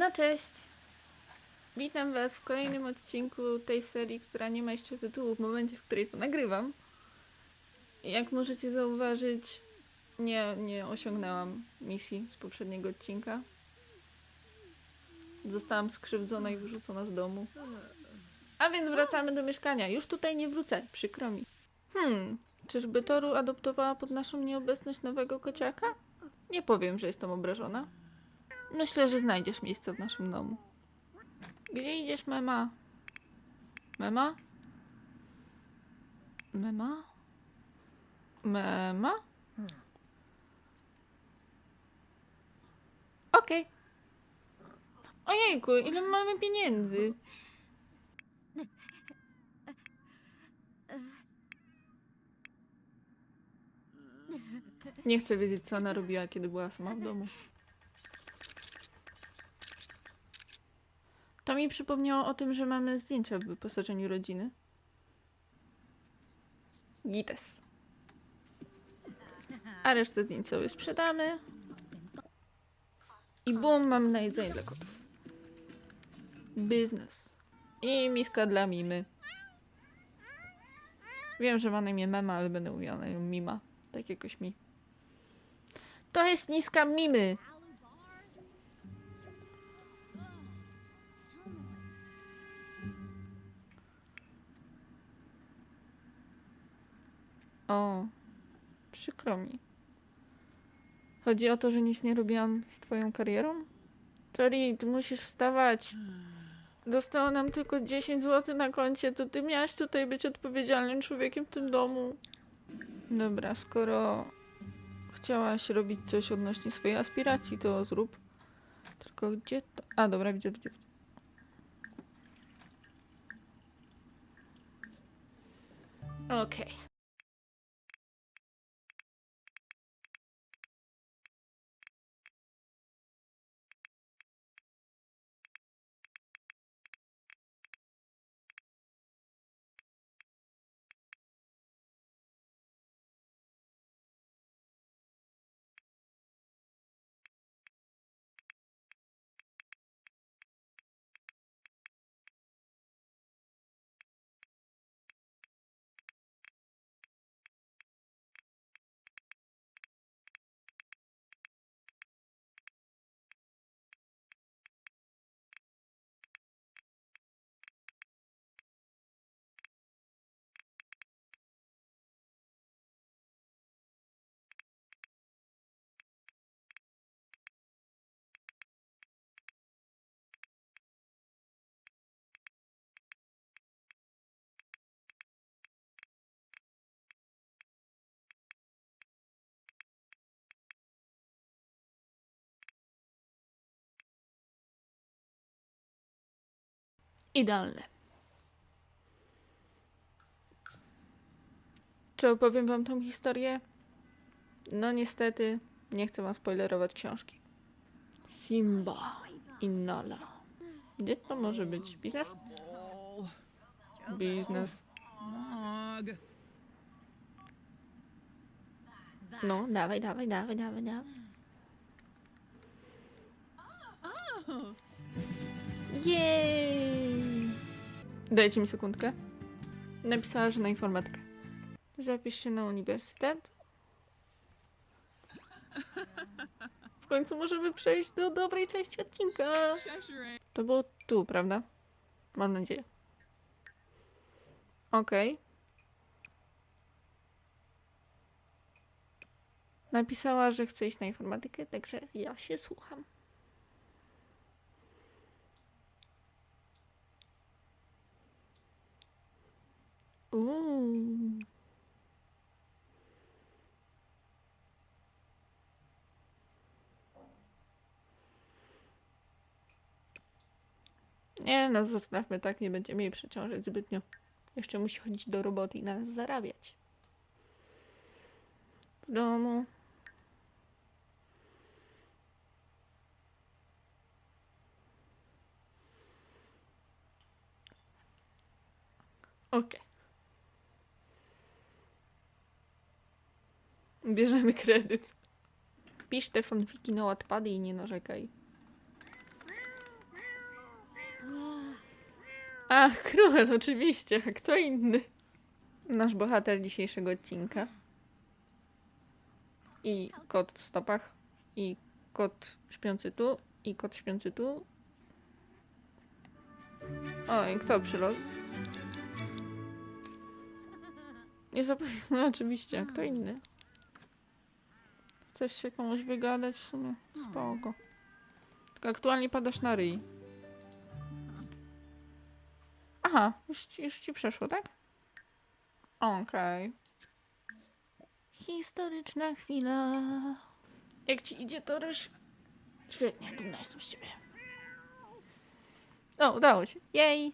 No cześć! Witam Was w kolejnym odcinku tej serii, która nie ma jeszcze tytułu w momencie, w której to nagrywam. Jak możecie zauważyć, nie, nie osiągnęłam misji z poprzedniego odcinka. Zostałam skrzywdzona i wyrzucona z domu. A więc wracamy do mieszkania. Już tutaj nie wrócę, przykro mi. Hmm, czyżby Toru adoptowała pod naszą nieobecność nowego kociaka? Nie powiem, że jestem obrażona. Myślę, że znajdziesz miejsce w naszym domu. Gdzie idziesz, mema? Mema? Mema? Mema? Okej. Ojejku, ile mamy pieniędzy? Nie chcę wiedzieć, co ona robiła, kiedy była sama w domu. To mi przypomniało o tym, że mamy zdjęcia w wyposażeniu rodziny. Gites. A resztę zdjęć sobie sprzedamy. I bum, mam na jedzenie dla kotów. Biznes. I miska dla Mimy. Wiem, że ma na imię Mema, ale będę mówiła na nią Mima. Tak jakoś mi. To jest miska Mimy! O, przykro mi. Chodzi o to, że nic nie robiłam z twoją karierą? Tori, ty musisz wstawać. Zostało nam tylko 10 zł na koncie, to ty miałaś tutaj być odpowiedzialnym człowiekiem w tym domu. Dobra, skoro chciałaś robić coś odnośnie swojej aspiracji, to zrób. Tylko gdzie to? A, dobra, widzę, widzę. Okej. Idealne. Czy opowiem wam tą historię? No niestety, nie chcę wam spoilerować książki. Simba i Nala. Gdzie to może być? Biznes? Biznes. No, dawaj, dawaj, dawaj, dawaj, dawaj. Jej! Dajcie mi sekundkę. Napisała, że na informatykę. Zapisz się na uniwersytet. W końcu możemy przejść do dobrej części odcinka. To było tu, prawda? Mam nadzieję. Okej. Napisała, że chce iść na informatykę, także ja się słucham. Nie, no zostawmy tak, nie będziemy jej przeciążać zbytnio. Jeszcze musi chodzić do roboty i na nas zarabiać. W domu. Okej. Bierzemy kredyt. Pisz te fanfiki na odpady i nie narzekaj. A, Kruel, oczywiście. A kto inny? Nasz bohater dzisiejszego odcinka. I kot w stopach. I kot śpiący tu. I kot śpiący tu. O, i kto przylazł? Nie zapomnę, no oczywiście, a kto inny? Chcesz się komuś wygadać w sumie? Spoko. Tylko aktualnie padasz na ryj. Już, ci- już ci przeszło, tak? Okej. Historyczna chwila. Jak ci idzie, to ryż? Świetnie, dumna jestem z ciebie. O, udało się. Jej!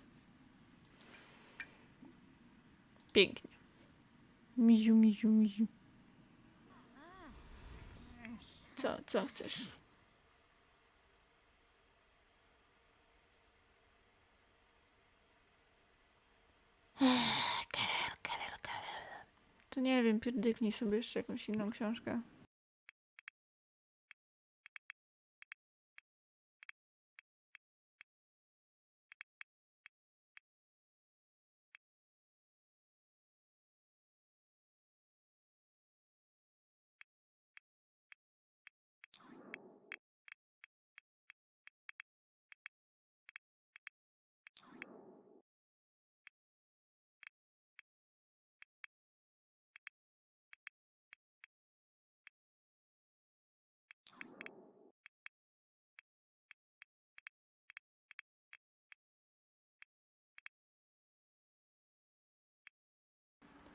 Pięknie. Miziu, miziu, miziu. Co, co chcesz? Karel, Karel, Karel. To nie wiem, pierdyknij sobie jeszcze jakąś inną książkę.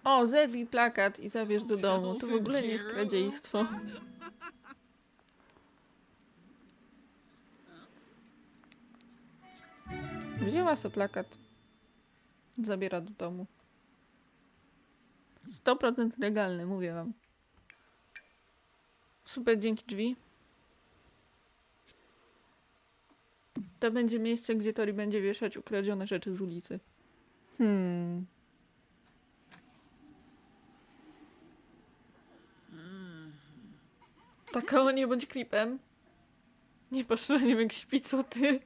O, zerwij plakat i zabierz do domu. To w ogóle nie jest kradziejstwo. Wzięła sobie plakat. Zabiera do domu. 100% legalny, mówię wam. Super, dzięki drzwi. To będzie miejsce, gdzie Tori będzie wieszać ukradzione rzeczy z ulicy. Hmm. Takao, nie bądź klipem. Nie poszleniem jak śpi, co ty.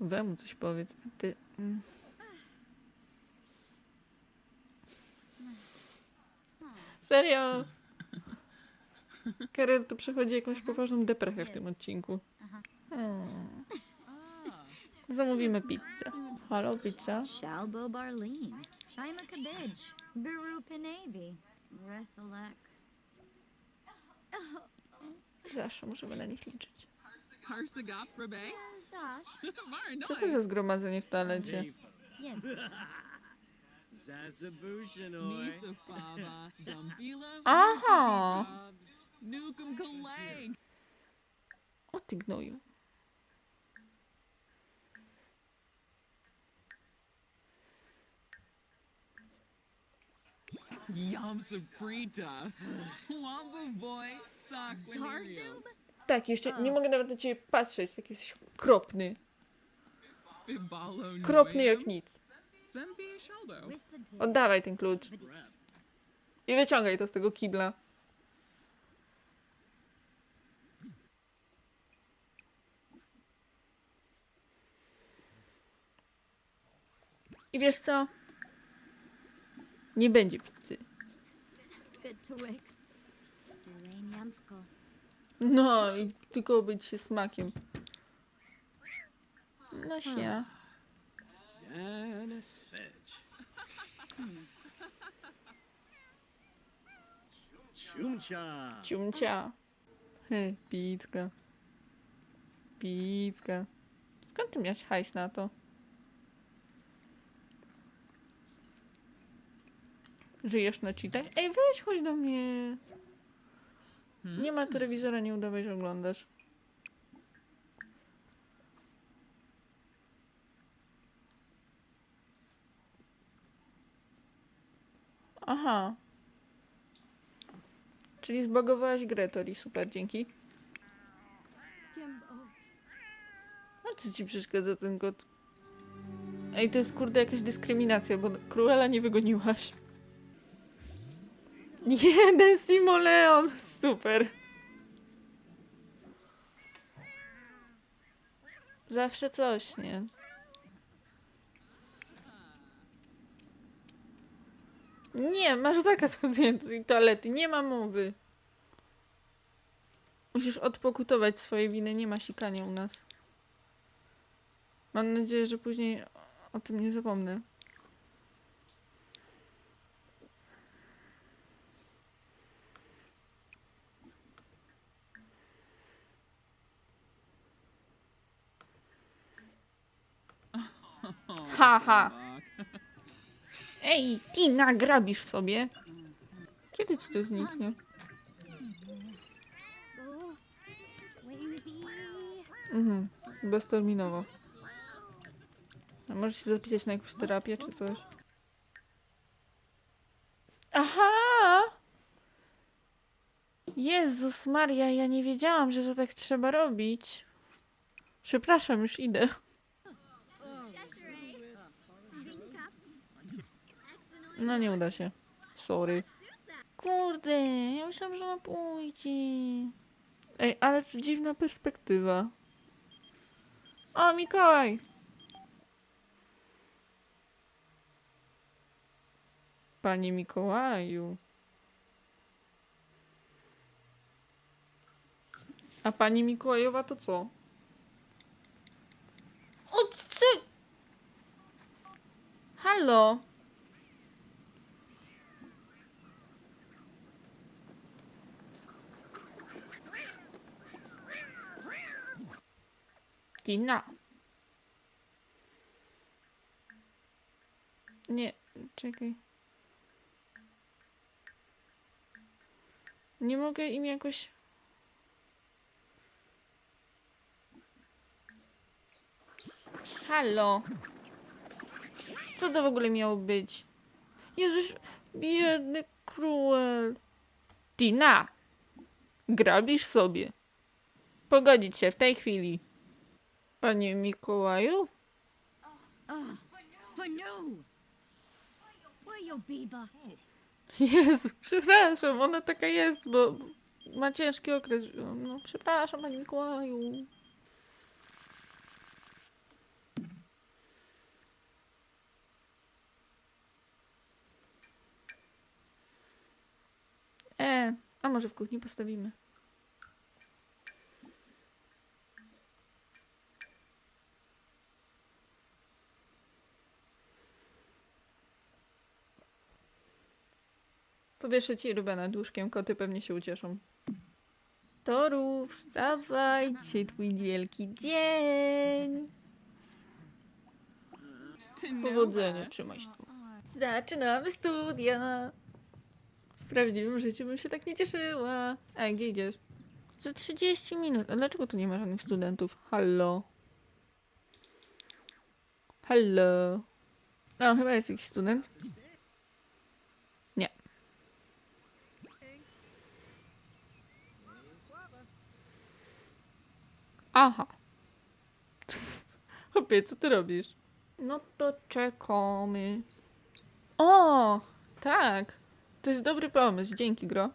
We mu coś powiedz. a Ty... mm. Serio? Karel tu przechodzi jakąś poważną deprechę w tym odcinku. Hmm. Zamówimy pizzę. Halo, pizza? Shalbo Barleen, Kabij, Biru Pinavi, Resolek. Zawsze możemy na nich liczyć. Co to za zgromadzenie w toalecie? Aha! O ty gnoju. Yam. Wamba Boy, Tak, jeszcze nie mogę nawet na ciebie patrzeć, tak jesteś okropny. Fibalo Kropny jak nic. Bembi Shaldo. Wissad, Oddawaj ten klucz. I wyciągaj to z tego kibla. I wiesz co? Nie będzie pizzy. No i tylko być się smakiem. No się. And a sedge. Chumcha. Ciumcia. He, pizka. Pizka. Skąd ty miałeś hajs na to? Żyjesz na cheatach? Ej, weź chodź do mnie. Nie ma telewizora, nie udawaj, że oglądasz. Aha. Czyli zbagowałaś grę, Tori. Super, dzięki. A co ci przeszkadza ten kot? Ej, to jest kurde jakaś dyskryminacja, bo Cruella nie wygoniłaś. Jeden Simoleon! Super. Zawsze coś, nie? Nie, masz zakaz chodzenia do tej toalety, nie ma mowy. Musisz odpokutować swoje winy, nie ma sikania u nas. Mam nadzieję, że później o tym nie zapomnę. Ha, ha. Fuck. Ej, ty nagrabisz sobie. Kiedy ci to zniknie? Mhm, bezterminowo. A możesz się zapisać na jakąś terapię czy coś? Aha! Jezus Maria, ja nie wiedziałam, że to tak trzeba robić. Przepraszam, już idę. No nie uda się. Sorry. Kurde, ja myślałam, że ona pójdzie. Ej, ale co dziwna perspektywa. O, Mikołaj! Panie Mikołaju. A pani Mikołajowa to co? O, ty! Halo? Tina. Nie, czekaj. Nie mogę im jakoś. Halo. Co to w ogóle miało być? Jezus, biedny Cruel. Tina! Grabisz sobie. Pogodzić się w tej chwili. Panie Mikołaju? No. Jezu, przepraszam, ona taka jest, bo ma ciężki okres. No, przepraszam, panie Mikołaju. E, a może w kuchni postawimy? Powieszę ci rybę nad łóżkiem, koty pewnie się ucieszą. Toru, wstawaj, dzisiaj twój wielki dzień. Powodzenia, trzymaj się tu. Zaczynamy studia. W prawdziwym życiu bym się tak nie cieszyła. A gdzie idziesz? Za 30 minut. A dlaczego tu nie ma żadnych studentów? Hallo. Hallo. O, chyba jest jakiś student. Aha. Chłopie, co ty robisz? No to czekamy. O, tak. To jest dobry pomysł. Dzięki, gro.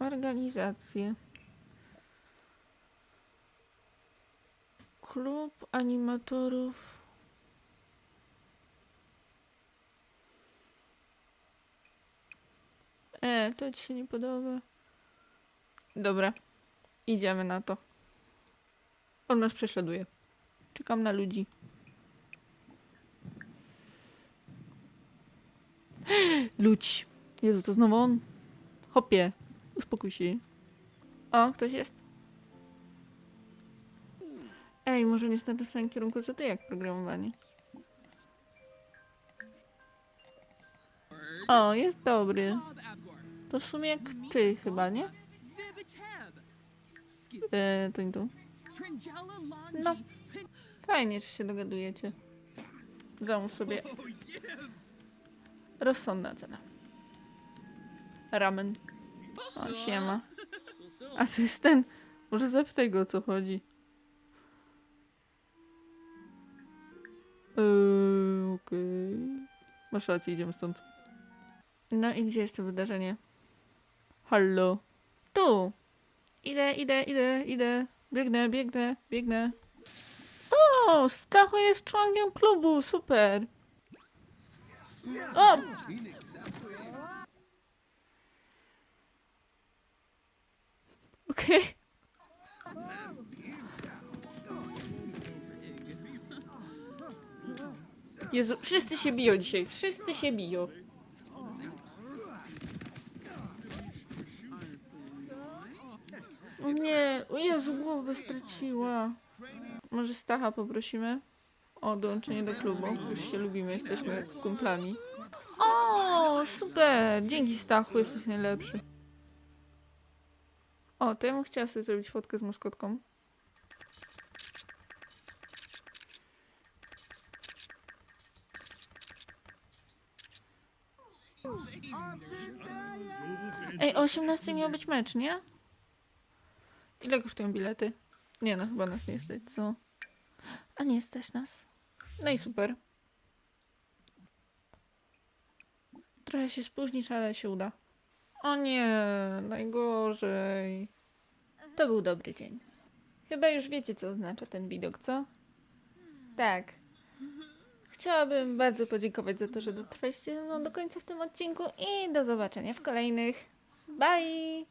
Organizacje. Klub animatorów. E, to ci się nie podoba. Dobra. Idziemy na to. On nas prześladuje. Czekam na ludzi. Ludź. Jezu, to znowu on? Hopie. Uspokój się. O, ktoś jest? Ej, może nie na tym samym kierunku co ty, jak programowanie. O, jest dobry. To w sumie jak ty chyba, nie? Viviteb. Skis. E, to nie tu. No. Fajnie, że się dogadujecie. Załóż sobie. Rozsądna cena. Ramen. O, siema. A to jest ten. Może zapytaj go o co chodzi. Eee, okej. Masz rację, idziemy stąd. No i gdzie jest to wydarzenie? Hallo. Tu. Idę, idę, idę, idę. Biegnę, biegnę, biegnę. O, Stacho jest członkiem klubu, super. O! Okej. Jezu, wszyscy się biją dzisiaj, wszyscy się biją. Nie, o Jezu, głowę straciła. Może Stacha poprosimy o dołączenie do klubu. Już się lubimy, jesteśmy kumplami. O, super! Dzięki Stachu, jesteś najlepszy. O, to ja bym chciała sobie zrobić fotkę z maskotką. Ej, o 18 miał być mecz, nie? Ile kosztują bilety? Nie no, chyba nas nie stać, co? A nie stać nas. No i super. Trochę się spóźnisz, ale się uda. O nie, najgorzej. To był dobry dzień. Chyba już wiecie, co oznacza ten widok, co? Tak. Chciałabym bardzo podziękować za to, że dotrwaliście ze mną do końca w tym odcinku i do zobaczenia w kolejnych. Bye!